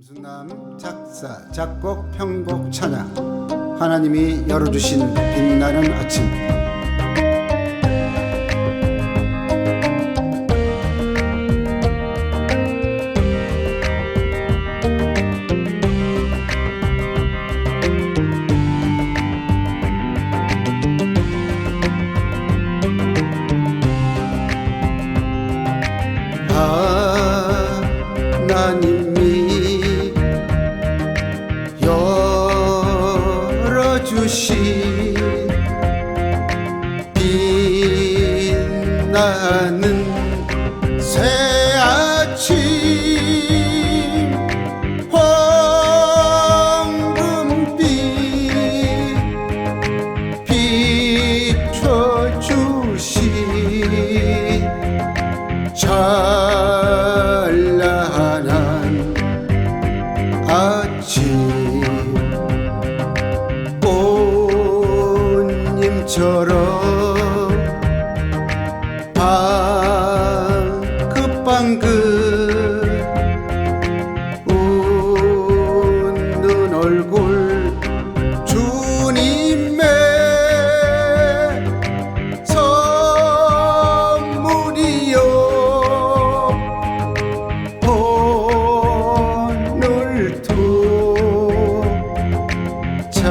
김수남 작사 작곡 편곡 찬양. 하나님이 열어주신 빛나는 나는 새 아침 황금빛 비춰주신 찬란한 아침. 꽃님처럼 방긋방긋 웃는 얼굴 주님의 선물이요 오늘도 찬란한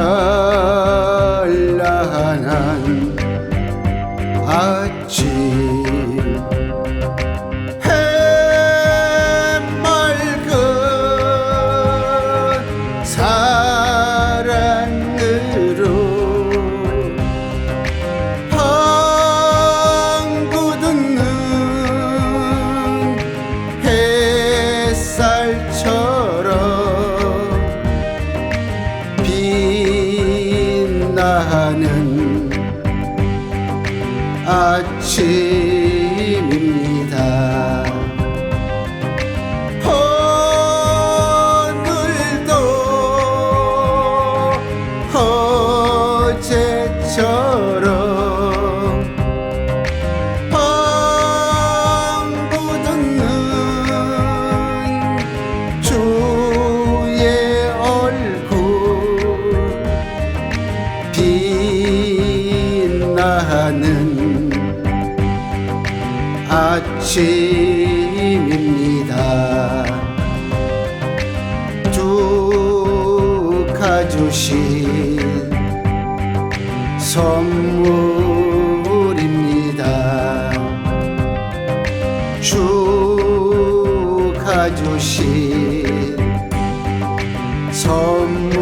아침 빛나는 아침 나는 아침입니다. 축하 주신 선물입니다. 축하 주신 선물.